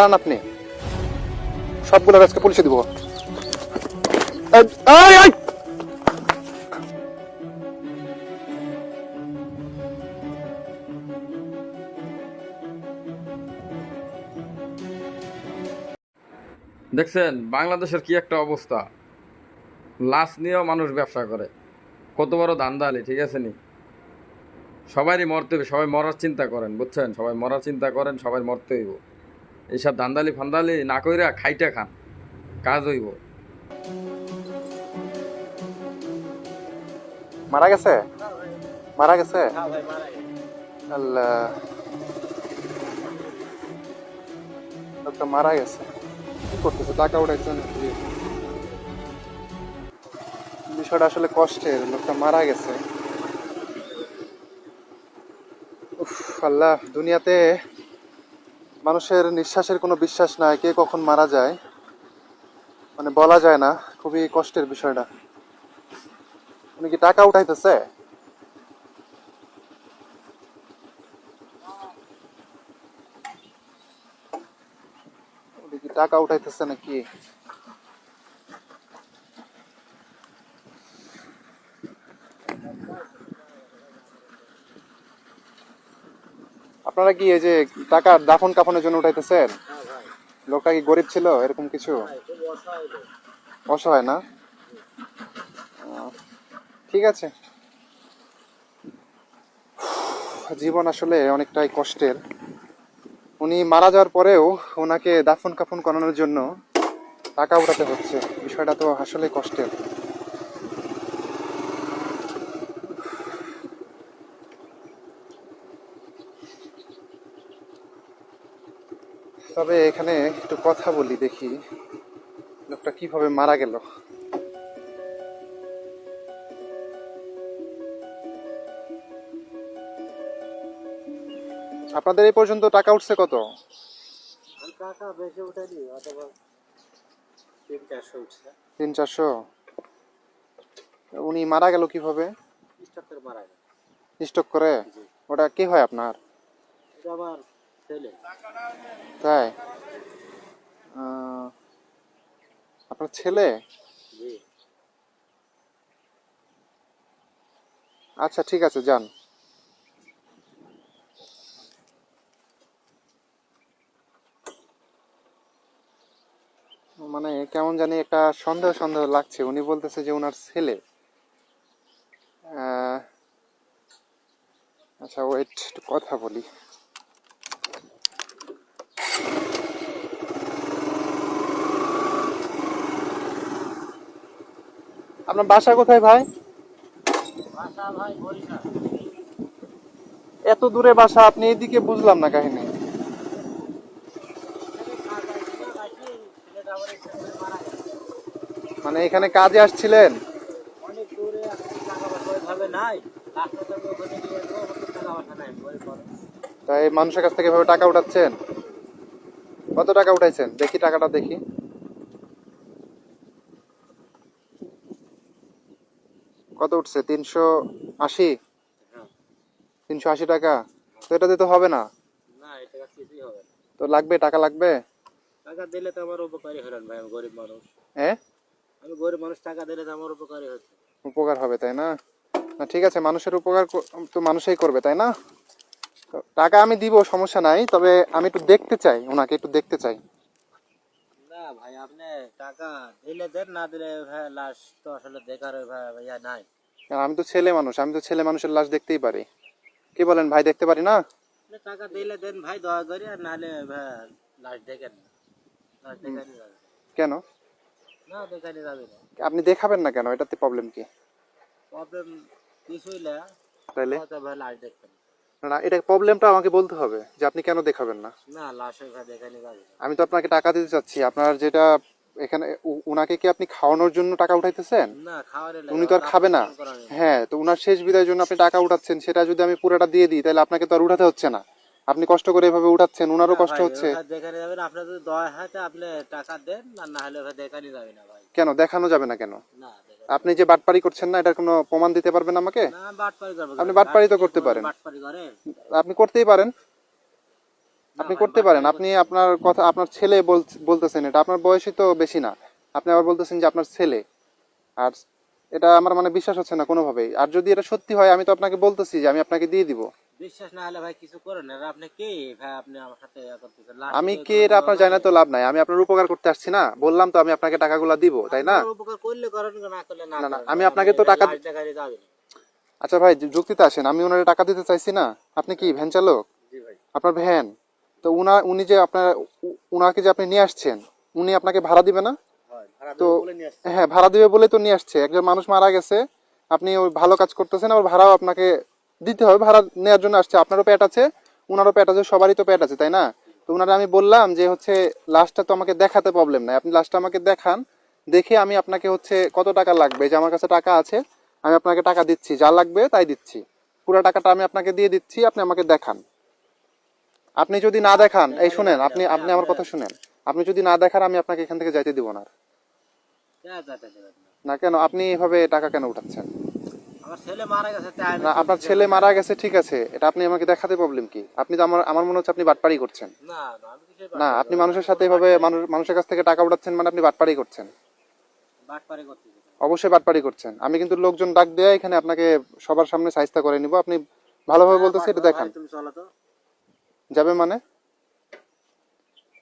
দাঁড়ান আপনি। সবগুলো আজকে পুলিশে দিব! দেখছেন, বাংলাদেশের কি একটা অবস্থা? লাশ নিয়েও মানুষ ব্যবসা করে। কত বড় ধান্দালি, ঠিক আছে নি? সবারই মরতে হবে, সবাই মরার চিন্তা করেন, বুঝছেন? সবাই মরার চিন্তা করেন, সবাই মরতে হইব এইসব ধান্দালি ফান্দালি না কইরা খাইটা খান কাজ হইব। মারা গেছে? মারা গেছে? আল্লাহ। লোকটা মারা গেছে। কি করতেছে? টাকা উঠাইছে নাকি? বিষয়টা আসলে কষ্টের লোকটা মারা গেছে। উফ, আল্লাহ দুনিয়াতে মানুষের নিঃশ্বাসের কোনো বিশ্বাস নাই, কে কখন মারা যায় মানে বলা যায় না, খুবই কষ্টের বিষয়টা। উনি কি টাকা উঠাইতেছে? টাকা উঠাইতেছে নাকি? আপনারা কি এই যে টাকা দাফন কাফনের জন্য উঠাইতেছেন? লোকটা কি গরিব ছিল? এরকম কিছু? অসহায় না? ঠিক আছে। জীবন আসলে অনেকটাই কষ্টের। উনি মারা যাওয়ার পরেও ওনাকে দাফন কাফন করানোর জন্য টাকা উঠাতে হচ্ছে। বিষয়টা তো আসলে কষ্টের। তবে এখানে একটু কথা বলি দেখি লোকটা কীভাবে মারা গেল। আপনাদের এই পর্যন্ত টাকা উঠছে কত? টাকা বেশি উঠেনি অথবা তিন চারশো উঠছে। তিন চারশো? উনি মারা গেল কীভাবে? স্টকের মারা গেছে স্টক করে? ওটা কি হয় আপনার? আমার তাই? আপনার ছেলে? আচ্ছা ঠিক আছে যান। মানে কেমন জানি একটা সন্দেহ সন্দেহ লাগছে। উনি বলতেছে যে ওনার ছেলে। আহ, আচ্ছা ওয়েট একটু কথা বলি। আপনার বাসা কোথায় ভাই? এত দূরে বাসা আপনি এদিকে বুঝলাম না কাহিনী। মানে এখানে কাজে আসছিলেন? তাই মানুষের কাছ থেকে এভাবে টাকা উঠাচ্ছেন? কত টাকা উঠাইছেন? দেখি টাকাটা দেখি। কত উঠছে? তিনশো আশি? তিনশো আশি টাকা। তো এটাতে তো হবে না? না এটা কিছুই হবে। না তো লাগবে? টাকা লাগবে? টাকা দিলে তো আমার উপকারী হলেন ভাই আমি গরিব মানুষ। হ্যাঁ আমি গরিব মানুষ টাকা দিলে তো আমার উপকারী হচ্ছে উপকার হবে তাই না? না ঠিক আছে মানুষের উপকার তো মানুষই করবে তাই না? তো টাকা আমি দিব সমস্যা নাই তবে আমি একটু দেখতে চাই ওনাকে একটু দেখতে চাই। ভাই আপনি টাকা দিলে দেন না দিলে ভাই লাশ তো আসলে দেখার ভাই ইয়া নাই। আমি তো ছেলে মানুষ আমি তো ছেলে মানুষের লাশ দেখতেই পারি। কি বলেন ভাই দেখতে পারি না? টাকা দিলে দেন ভাই দয়া করে আর নাহলে ভাই লাশ দেখেন না। লাশ দেখানি যাবে। কেন? না দেখানি যাবে না। আপনি দেখাবেন না কেন? এটাতে প্রবলেম কি? প্রবলেম কিছুই না। তাহলে ভাই লাশ দেখবেন না এটা প্রবলেমটা আমাকে বলতে হবে যে আপনি কেন দেখাবেন না। না লাশ দেখানি আমি তো আপনাকে টাকা দিতে চাচ্ছি। আপনার যেটা এখানে উনাকে কি আপনি খাওয়ানোর জন্য টাকা উঠাইতেছেন? না খাওয়ারে উনি তো আর খাবে না। হ্যাঁ তো উনার শেষ বিদায়ের জন্য আপনি টাকা উঠাচ্ছেন সেটা যদি আমি পুরোটা দিয়ে দিই তাহলে আপনাকে তো আর উঠাতে হচ্ছে না। আপনি কষ্ট করে এভাবে উঠাচ্ছেন উনারও কষ্ট হচ্ছে। আপনি টাকা দেন না হলে ভাই দেখানি যাবে না ভাই। কেন? দেখানো যাবে না কেন? আপনি যে বাটপারি করছেন না এটার কোনো প্রমাণ দিতে পারবেন আমাকে? আপনি বাটপারি তো করতে পারেন। আপনি করতেই পারেন। আপনি করতে পারেন। আপনি আপনার কথা আপনার ছেলে বল- বলতেছেন এটা। আপনার বয়সই তো বেশি না। আপনি আবার বলতেছেন যে আপনার ছেলে। আর এটা আমার মানে বিশ্বাস হচ্ছে না কোনোভাবেই। আর যদি এটা সত্যি হয় আমি তো আপনাকে বলতেছি যে আমি আপনাকে দিয়ে দিব। বিশ্বাস না হলে ভাই কিছু করেন না। আপনি কে? ভাই আপনি আমার সাথে করতেছেন। আমি কে এটা আপনার জানা তো লাভ নাই। আমি আপনার উপকার করতে আসছি না। বললাম তো আমি আপনাকে টাকাগুলো দিব তাই না? উপকার করলে করেন না করলে না না, না, আমি আপনাকে তো টাকা- আচ্ছা ভাই যুক্তিতে আসেন। আমি ওনারে টাকা দিতে চাইছি না। আপনি কি ভ্যান চালক? আপনার ভ্যান। তো উনা উনি যে আপনার উনাকে যে আপনি নিয়ে আসছেন উনি আপনাকে ভাড়া দিবে না? তো। হ্যাঁ ভাড়া দিবে বলে তো নিয়ে আসছে। একজন মানুষ মারা গেছে। আপনি ওই ভালো কাজ করতেছেন আবার ভাড়াও আপনাকে দিতে হবে ভাড়া নেওয়ার জন্য আসছে। আপনারও পেট আছে ওনারও পেট আছে সবারই তো পেট আছে তাই না? তো ওনারা আমি বললাম যে হচ্ছে লাস্টটা তো আমাকে দেখাতে প্রবলেম নাই। আপনি লাস্টটা আমাকে দেখান দেখে আমি আপনাকে হচ্ছে কত টাকা লাগবে? যে আমার কাছে টাকা আছে আমি আপনাকে টাকা দিচ্ছি যা লাগবে তাই দিচ্ছি। পুরো টাকাটা আমি আপনাকে দিয়ে দিচ্ছি আপনি আমাকে দেখান। আপনি যদি না দেখান এই শুনেন আপনি আপনি আমার কথা শুনেন। আপনি যদি না দেখান আমি আপনাকে এখান থেকে যাইতে দিব না। না কেন? আপনি এভাবে টাকা কেন উঠাচ্ছেন? না আপনার ছেলে মারা গেছে ঠিক আছে। এটা আপনি আমাকে দেখাতে প্রবলেম কি? আপনি তো আমার আমার মনে হচ্ছে আপনি বাটপাড়ি করছেন। না আপনি মানুষের সাথে এভাবে মানুষের কাছ থেকে টাকা উঠাচ্ছেন মানে আপনি বাটপাড়ি করছেন। অবশ্যই বাটপাড়ি করছেন। আমি কিন্তু লোকজন ডাক দেয়া এখানে আপনাকে সবার সামনে সাইজটা করে নিব। আপনি ভালোভাবে বলতেছি এটা দেখান। যাবে মানে?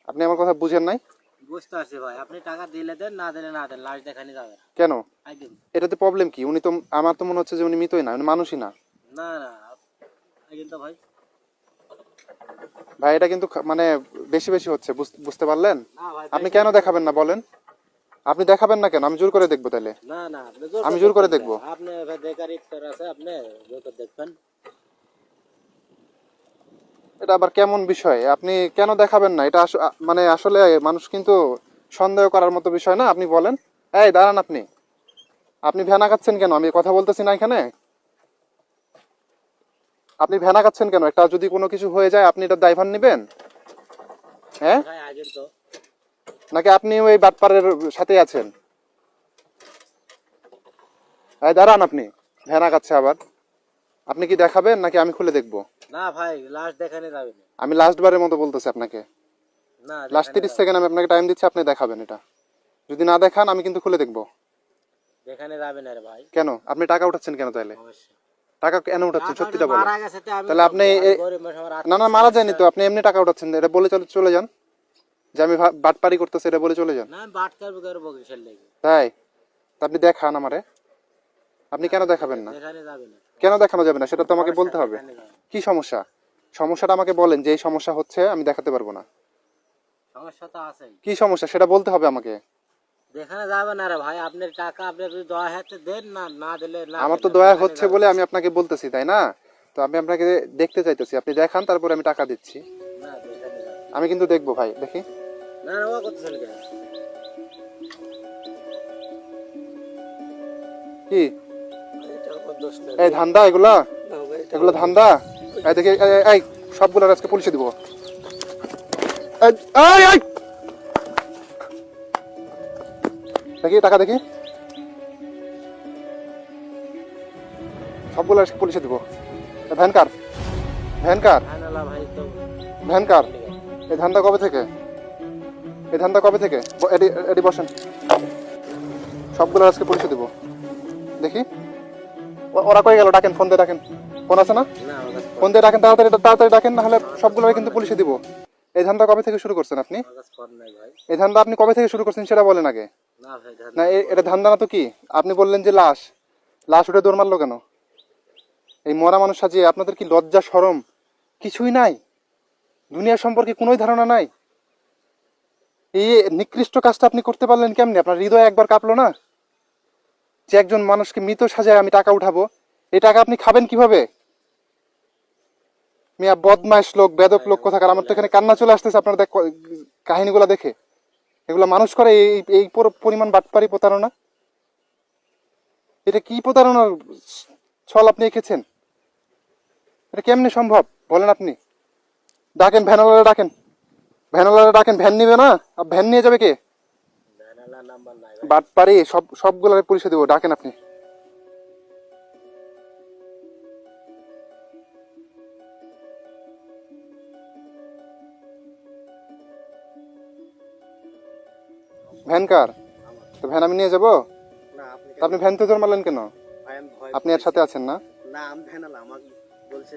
আপনি আমার কথা বুঝেন নাই? বুঝতে পারছি ভাই। আপনি টাকা দিলে দেন না দিলে না দেন লাশ দেখানি যাবে না। কেন? এটাতে প্রবলেম কি? উনি তো আমার তো মনে হচ্ছে যে উনি মৃতই না উনি মানুষই না। না না তো ভাই। ভাই এটা কিন্তু খা- মানে বেশি বেশি হচ্ছে বুঝ- বুঝতে পারলেন? না ভাই আপনি কেন দেখাবেন না বলেন? আপনি দেখাবেন না কেন? আমি জোর করে দেখব তাহলে। না না আপনি আমি জোর করে দেখব। আপনি ভাই দেখার ইচ্ছা আছে আপনি জোর করে দেখবেন। এটা আবার কেমন বিষয়? আপনি কেন দেখাবেন না? এটা মানে আসলে মানুষ কিন্তু সন্দেহ করার মতো বিষয় না? আপনি বলেন। এই দাঁড়ান আপনি। আপনি ভ্যানা খাচ্ছেন কেন? আমি কথা বলতেছি না এখানে। আপনি ভ্যানা খাচ্ছেন কেন? একটা যদি কোনো কিছু হয়ে যায় আপনি এটা দায়ভার নেবেন? হ্যাঁ? তো। নাকি আপনি ওই বাটপারের সাথে আছেন? এই দাঁড়ান আপনি। ভ্যানা খাচ্ছে আবার। আপনি কি দেখাবেন নাকি আমি খুলে দেখব? না ভাই লাশ দেখানি যাবে না আমি লাস্ট বারের মতো বলতেছি আপনাকে। না লাস্ট দেখানি তিরিশ যাবে সেকেন্ড আমি আপনাকে টাইম দিচ্ছি আপনি দেখাবেন এটা। যদি না দেখান আমি কিন্তু খুলে দেখব। দেখানি যাবে না রে ভাই। কেন? আপনি টাকা উঠাচ্ছেন কেন তাহলে টাকা কেন উঠাচ্ছেন? সত্যিটা বলেন। তাহলে আপনি না না মারা যায়নি তো আপনি এমনি টাকা উঠাচ্ছেন। এটা বলে চলে চলে যান। যে আমি বাটপারি করতেছি এটা বলে চলে যান। না বাট করব করব কিসের লেগে? তাই? তা আপনি দেখান আমারে। আপনি কেন দেখাবেন না? দেখানি যাবে না। কেন দেখানো যাবে না? সেটা তো আমাকে বলতে হবে। কি সমস্যা? সমস্যাটা আমাকে বলেন যে এই সমস্যা হচ্ছে আমি দেখাতে পারব না। সমস্যা তো আছেই। কি সমস্যা? সেটা বলতে হবে আমাকে। দেখানো যাবে না রে ভাই আপনার টাকা আপনি যদি দয়া হাতে দেন না না দিলে না আমার তো দয়া হচ্ছে বলে আমি আপনাকে বলতেছি তাই না? তো আমি আপনাকে দেখতে চাইতেছি। আপনি দেখান তারপরে আমি টাকা দিচ্ছি। আমি কিন্তু দেখব ভাই দেখি। না না ও করতেছেন কেন কি? এই ধান্দা এগুলা? এটা এগুলো ধান্দা? এই দেখি এই, সবগুলো আজকে পুলিশে দিব! দেখি টাকা দেখি। সবগুলো আজকে পুলিশে দিব। ভ্যান কার? ভ্যান কার? ভ্যান কার? এই ধান্দা কবে থেকে? এই ধান্দা কবে থেকে? এডি এডি বসেন। সবগুলো আজকে পুলিশে দিব। দেখি। ওরা কই গেল? ডাকেন ফোন দিয়ে ডাকেন। ফোন আছে না? ফোন দিয়ে ডাকেন তাড়াতাড়ি তাড়াতাড়ি ডাকেন না হলে সবগুলো কিন্তু পুলিশে দিব। এই ধান্দা কবে থেকে শুরু করছেন আপনি? এই ধান্দা আপনি কবে থেকে শুরু করছেন সেটা বলেন আগে। না এটা ধান্দা না তো কি? আপনি বললেন যে লাশ। লাশ উঠে দৌড় মারলো কেন? এই মরা মানুষ সাজিয়ে আপনাদের কি লজ্জা সরম কিছুই নাই। দুনিয়া সম্পর্কে কোনোই ধারণা নাই। এই নিকৃষ্ট কাজটা আপনি করতে পারলেন কেমনি? আপনার হৃদয় একবার কাঁপলো না? যে একজন মানুষকে মৃত সাজায় আমি টাকা উঠাবো, এই টাকা আপনি খাবেন কীভাবে? মিয়া বদমাইশ লোক, বেদক লোক কোথাকার? আমার তো এখানে কান্না চলে আসতেছে আপনার কাহিনীগুলো দেখে। এগুলো মানুষ করে, এই এই পুরো পরিমাণ বাটপারি প্রতারণা? এটা কি প্রতারণার ছল আপনি এঁকেছেন? এটা কেমনি সম্ভব? বলেন আপনি। ডাকেন ভ্যানওয়ালা ডাকেন। ভ্যানওয়ালা ডাকেন, ভ্যান নিবে না? আর ভ্যান নিয়ে যাবে কে? বাদ বাটপারে সব সবগুলো পুলিশে দেবো ডাকেন আপনি। ভ্যান কার? তো ভ্যান আমি নিয়ে যাব? আপনি ভ্যান তো জোর মারলেন কেন আপনি এর সাথে আছেন না? না বলছে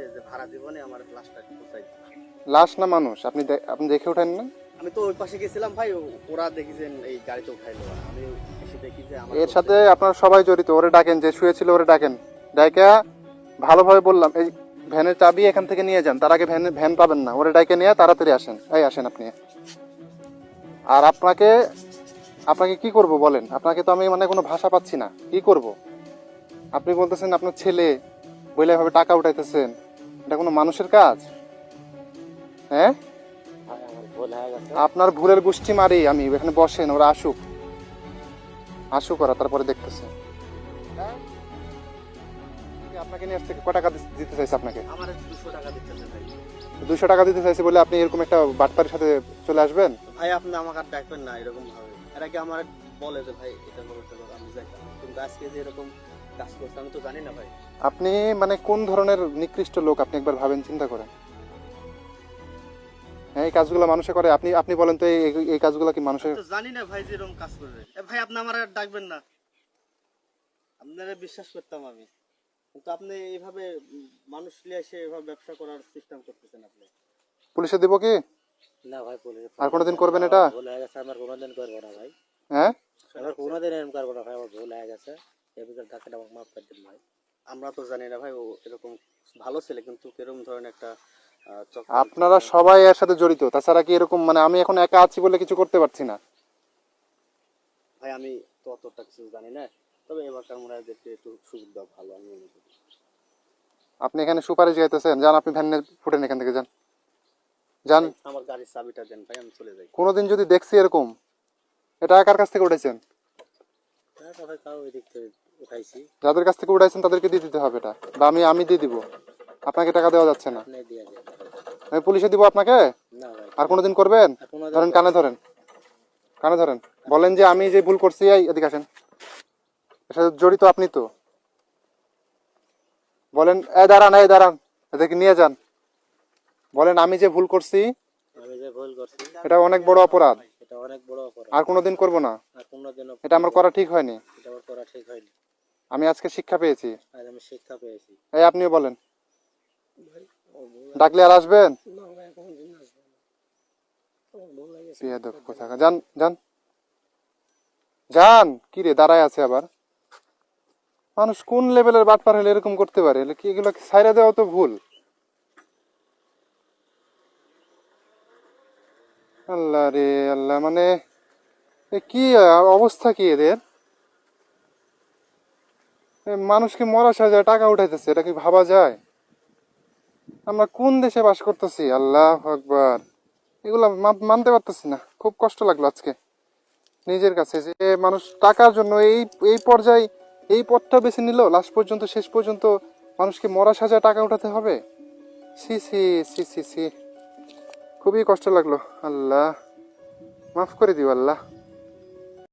লাশ না মানুষ? আপনি আপনি দেখে ওঠেন না? আমি তো ওই পাশে গেছিলাম ভাই, ওরা দেখেছেন এই গাড়িতে উঠাইলো। আমি এসে দেখি যে আমার এর সাথে আপনারা সবাই জড়িত, ওরে ডাকেন, যে শুয়েছিল ওরে ডাকেন। ডাইকা ভালোভাবে বললাম, এই ভ্যানের চাবি এখান থেকে নিয়ে যান, তার আগে ভ্যান ভ্যান পাবেন না, ওরে ডাইকে নিয়ে তাড়াতাড়ি আসেন। এই আসেন আপনি। আর আপনাকে আপনাকে কি করব বলেন? আপনাকে তো আমি মানে কোনো ভাষা পাচ্ছি না, কি করব? আপনি বলতেছেন আপনার ছেলে বলে এভাবে টাকা উঠাইতেছেন, এটা কোনো মানুষের কাজ? হ্যাঁ? আপনার ভুলের গোষ্ঠী মারি আমি এখানে বসেন ওরা আসুক। আসুক ওরা তারপরে দেখতেছে। আপনাকে নিয়ে আসছে ক টাকা দিতে চাইছে আপনাকে? দুশো টাকা দুশো টাকা দিতে চাইছে বলে আপনি এরকম একটা বাটপারের সাথে চলে আসবেন? ভাই আপনি আমাকে আর ডাকবেন না এরকম ভাবে এর আগে আমার বলে যে ভাই এটা করো এটা করো আমি যাই। কিন্তু আজকে যে এরকম কাজ করছে আমি তো জানি না ভাই। আপনি মানে কোন ধরনের নিকৃষ্ট লোক আপনি একবার ভাবেন চিন্তা করেন। হ্যাঁ এই কাজগুলো মানুষে করে। আপনি আপনি বলেন তো এই এই কাজগুলো কি মানুষের জানি না ভাই যে এরকম কাজ করবে এ ভাই আপনি আমার আর ডাকবেন না। আপনারা বিশ্বাস করতাম আমি। কিন্তু আপনি এইভাবে মানুষ নিয়ে এসে এভাবে ব্যবসা করার সিস্টেম করতেছেন আপনি। পুলিশে দিব কি? না ভাই পুলিশ আর কোনোদিন করবেন এটা? ভুল হয়ে গেছে আমার কোনোদিন করব না ভাই। হ্যাঁ? আমার কোনোদিন এরকম করব না ভাই আমার ভুল হয়ে গেছে। ডাক্তার আমাকে মাফ করে দিন ভাই। আমরা তো জানি না ভাই ও এরকম ভালো ছেলে কিন্তু কীরকম ধরনের একটা আপনারা সবাই এর সাথে জড়িত তাছাড়া কি এরকম মানে আমি এখন একা আছি বলে কিছু করতে পারছি না? ভাই আমি তো অতটা কিছু জানি না তবে এবারকার মনে হয় দেখতে একটু সুবিধা ভালো আমি মনে করি। আপনি এখানে সুপারিশ গাইতেছেন যান আপনি ভ্যানে ফুটেন এখান থেকে যান। যান। আমার গাড়ির চাবিটা দেন ভাই আমি চলে যাই। কোনোদিন যদি দেখছি এরকম এটা কার কাছ থেকে উঠেছেন হ্যাঁ যাদের কাছ থেকে উঠাইছেন তাদেরকে দিয়ে দিতে হবে এটা বা আমি আমি দিয়ে দিব। আপনাকে টাকা দেওয়া যাচ্ছে না। আমি পুলিশে দিব আপনাকে? আর কোনোদিন করবেন? ধরেন কানে ধরেন। কানে ধরেন। বলেন যে আমি যে ভুল করছি এই এদিকে আসেন। এর সাথে জড়িত আপনি তো। বলেন এ দাঁড়ান এই দাঁড়ান। এদেরকে নিয়ে যান। বলেন আমি যে ভুল করছি এটা অনেক বড় অপরাধ। আর কোনোদিন করব না। এটা আমার করা ঠিক হয়নি। এটা আমার করা ঠিক হয়নি। আমি আজকে শিক্ষা পেয়েছি। আমি শিক্ষা পেয়েছি। এই আপনিও বলেন। ডাকলে আর আসবেন। যান যান। যান! কি রে দাঁড়ায় আছে আবার। মানুষ কোন লেভেলের বাটপার হলে এরকম করতে পারে? কি এগুলো সাইরা দেওয়া তো ভুল। আল্লাহ রে আল্লাহ মানে এ কি অবস্থা কি এদের? মানুষকে মরা সাজায় টাকা উঠাইতেছে এটা কি ভাবা যায়? আমরা কোন দেশে বাস করতেছি? আল্লাহ আকবার। এগুলো মানতে পারতেছি না। খুব কষ্ট লাগল আজকে। নিজের কাছে যে মানুষ টাকার জন্য এই এই পর্যায়ে এই পথটা বেছে নিল লাস্ট পর্যন্ত, শেষ পর্যন্ত মানুষকে মরা সাজায় টাকা উঠাতে হবে? সি সি সি সি সি খুবই কষ্ট লাগল। আল্লাহ, মাফ করে দিও আল্লাহ।